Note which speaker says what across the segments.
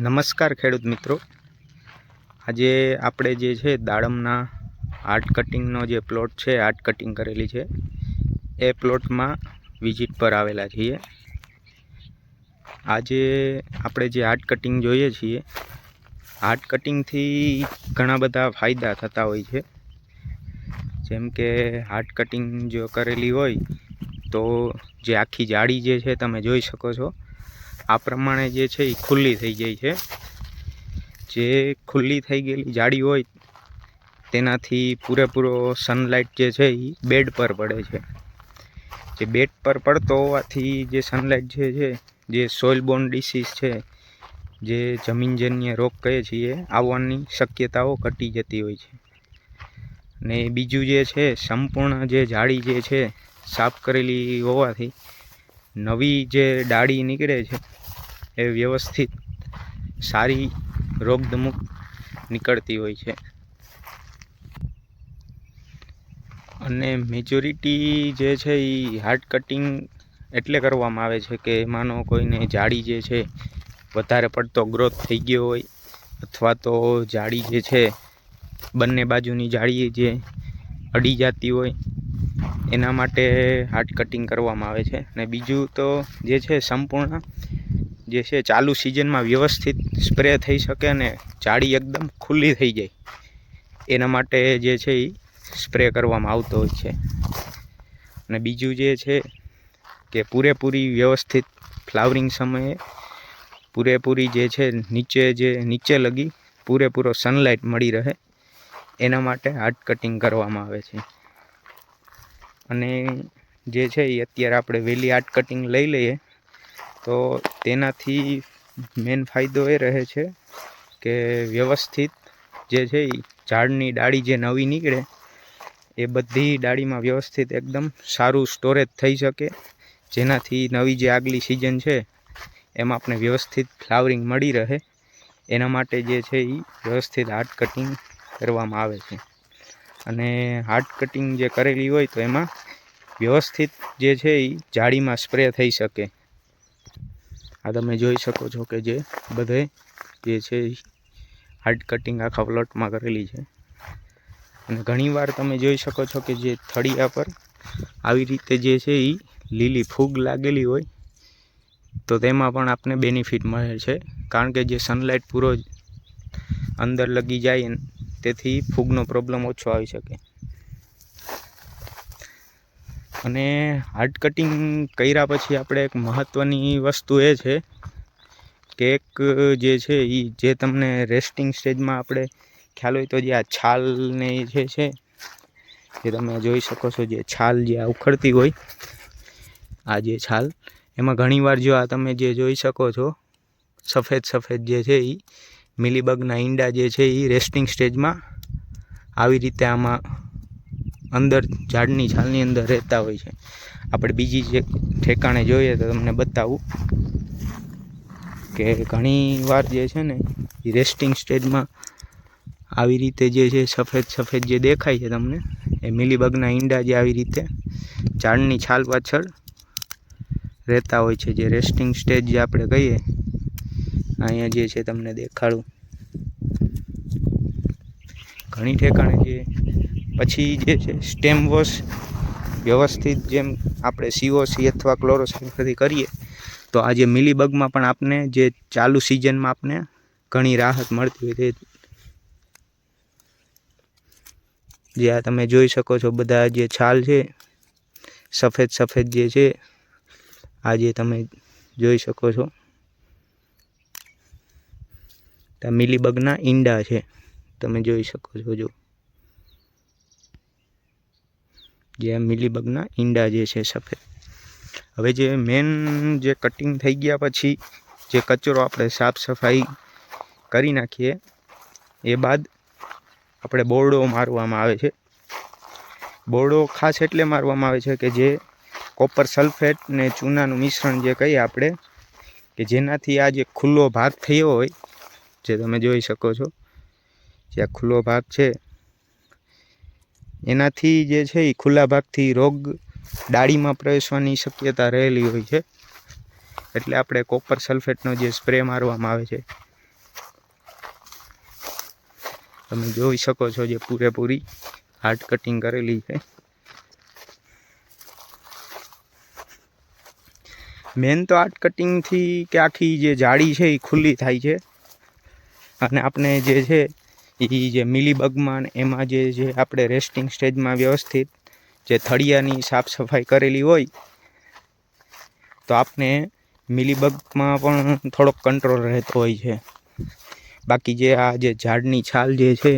Speaker 1: નમસ્કાર ખેડૂત મિત્રો. આજે આપણે જે છે દાડમના આર્ટ કટિંગનો જે પ્લોટ છે આર્ટ કટિંગ કરેલી છે, એ પ્લોટમાં વિઝિટ પર આવેલા છીએ. આજે આપણે જે આર્ટ કટિંગ જોઈએ છીએ આર્ટ કટિંગથી ઘણા બધા ફાયદા થતા હોય છે. જેમ કે આર્ટ કટિંગ જો કરેલી હોય, તો જે આખી જાળી જે છે તમે જોઈ શકો છો આ પ્રમાણે જે છે એ ખુલ્લી થઈ જાય છે. જે ખુલ્લી થઈ ગયેલી જાળી હોય, તેનાથી પૂરેપૂરો સનલાઇટ જે છે એ બેડ પર પડે છે. જે બેડ પર પડતો હોવાથી જે સનલાઇટ જે છે, જે સોઇલ બોર્ન ડિસીઝ છે, જે જમીનજન્ય રોગ કહીએ છીએ, આવવાની શક્યતાઓ ઘટી જતી હોય છે. ને બીજું જે છે, સંપૂર્ણ જે જાળી જે છે, સાફ કરેલી હોવાથી નવી જે ડાળી નીકળે છે, એ વ્યવસ્થિત સારી રોગદમુક નીકળતી હોય છે. અને મેજોરિટી જે છે એ હાર્ડ કટિંગ એટલે કરવામાં આવે છે કે માનો કોઈને જાળી જે છે, વધારે પડતો ગ્રોથ થઈ ગયો હોય, અથવા તો જાળી જે છે, બંને બાજુની જાળી જે અડી જતી હોય એના માટે હાર્ટ કટિંગ કરવામાં આવે છે. અને બીજું તો જે છે સંપૂર્ણ, જે છે ચાલુ સિઝનમાં વ્યવસ્થિત સ્પ્રે થઈ શકે અને જાળી એકદમ ખુલ્લી થઈ જાય. એના માટે જે છે એ સ્પ્રે કરવામાં આવતો હોય છે. અને બીજું જે છે કે પૂરેપૂરી વ્યવસ્થિત ફ્લાવરિંગ સમયે પૂરેપૂરી જે છે નીચે જે નીચે લગી પૂરેપૂરો સનલાઇટ મળી રહે. એના માટે હાર્ટ કટિંગ કરવામાં આવે છે. અને જે છે એ અત્યારે આપણે વહેલી આર્ટ કટિંગ લઈ લઈએ, તો તેનાથી મેન ફાયદો એ રહે છે કે વ્યવસ્થિત જે છે એ ઝાડની ડાળી જે નવી નીકળે, એ બધી ડાળીમાં વ્યવસ્થિત એકદમ સારું સ્ટોરેજ થઈ શકે. જેનાથી નવી જે આગલી સિઝન છે, એમાં આપણે વ્યવસ્થિત ફ્લાવરિંગ મળી રહે. એના માટે જે છે એ વ્યવસ્થિત આર્ટ કટિંગ કરવામાં આવે છે. અને હાર્ડ કટિંગ જે કરેલી હોય તો એમાં વ્યવસ્થિત જે છે એ જાળીમાં સ્પ્રે થઈ શકે. આ તમે જોઈ શકો છો કે જે બધે જે છે હાર્ડ કટિંગ આખા પ્લોટમાં કરેલી છે. અને ઘણીવાર તમે જોઈ શકો છો કે જે થળિયા પર આવી રીતે જે છે એ લીલી ફૂગ લાગેલી હોય તો તેમાં પણ આપને બેનિફિટ મળે છે. કારણ કે જે સનલાઇટ પૂરો અંદર લગી જાય તેથી ફૂગનો પ્રોબ્લેમ ઓછો આવી શકે. અને હાર્ડ કટિંગ કર્યા પછી આપણે એક મહત્ત્વની વસ્તુ એ છે કે એક જે છે એ જે તમને રેસ્ટિંગ સ્ટેજમાં આપણે ખ્યાલ હોય તો જે આ છાલને જે છે, જે તમે જોઈ શકો છો જે છાલ જે આ ઉખડતી હોય, આ જે છાલ, એમાં ઘણીવાર જો આ તમે જે જોઈ શકો છો સફેદ સફેદ જે છે એ મિલીબગના ઈંડા જે છે એ રેસ્ટિંગ સ્ટેજમાં આવી રીતે આમાં અંદર ઝાડની છાલની અંદર રહેતા હોય છે. આપણે બીજી જે ઠેકાણે જોઈએ તો તમને બતાવું કે ઘણી વાર જે છે ને એ રેસ્ટિંગ સ્ટેજમાં આવી રીતે જે છે સફેદ સફેદ જે દેખાય છે તમને, એ મિલીબગના ઈંડા જે આવી રીતે ઝાડની છાલ પાછળ રહેતા હોય છે. જે રેસ્ટિંગ સ્ટેજ જે આપણે કહીએ, અહીંયા જે છે તમને દેખાડું. ઘણી ઠેકાણે જે પછી જે છે સ્ટેમ વોશ વ્યવસ્થિત જેમ આપણે સીઓસી અથવા ક્લોરોસાઇનથી કરીએ, તો આ જે મિલીબગમાં પણ આપને જે ચાલુ સિઝનમાં આપને ઘણી રાહત મળતી હોય તે જે આ તમે જોઈ શકો છો, બધા જે છાલ છે, સફેદ સફેદ જે છે, આ જે તમે જોઈ શકો છો. મિલીબગના ઈંડા છે. તમે જોઈ શકો છો, જો. જે મિલીબગના ઈંડા જે છે સફેદ. હવે જે મેન જે કટિંગ થઈ ગયા પછી જે કચરો આપણે સાફ સફાઈ કરી નાખીએ, એ બાદ આપણે બોરડો મારવામાં આવે છે. બોરડો ખાસ એટલે મારવામાં આવે છે કે જે કોપર સલ્ફેટ ને ચૂનાનું મિશ્રણ જે કહીએ આપણે, કે જેનાથી આ જે ખુલ્લો ભાગ થયો હોય, જે તમે જોઈ શકો છો. જે આ ખુલ્લો ભાગ છે. એનાથી જે છે એ ખુલ્લા ભાગથી રોગ ડાળીમાં પ્રવેશવાની શક્યતા રહેલી હોય છે. એટલે આપણે કોપર સલ્ફેટનો જે સ્પ્રે મારવામાં આવે છે. તમે જોઈ શકો છો જે પૂરેપૂરી હાર્ડ કટિંગ કરેલી છે. મેન તો આર્ટ કટિંગથી કે આખી જે જાળી છે એ ખુલ્લી થાય છે. અને આપણે જે છે એ જે મિલીબગમાં એમાં જે જે આપણે રેસ્ટિંગ સ્ટેજમાં વ્યવસ્થિત જે થળિયાની સાફ સફાઈ કરેલી હોય, તો આપણે મિલીબગમાં પણ થોડોક કંટ્રોલ રહેતો હોય છે. બાકી જે આ જે ઝાડની છાલ જે છે,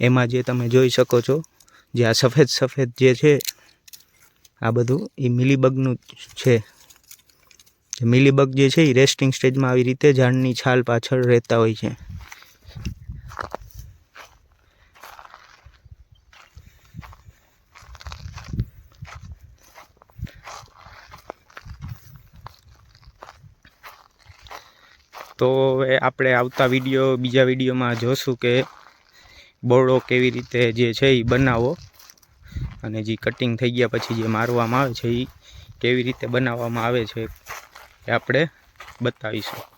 Speaker 1: એમાં જે તમે જોઈ શકો છો, જે આ સફેદ સફેદ જે છે, આ બધું એ મિલીબગનું જ છે મિલીબગ જે છે એ રેસ્ટિંગ સ્ટેજમાં આવી રીતે ઝાડની છાલ પાછળ રહેતા હોય છે. તો હવે આપણે આવતા વીડિયો બીજા વિડીયોમાં જોશું કે બોળો કેવી રીતે જે છે એ બનાવો. અને જે કટિંગ થઈ ગયા પછી જે મારવામાં આવે છે એ કેવી રીતે બનાવવામાં આવે છે એ આપણે બતાવીશું.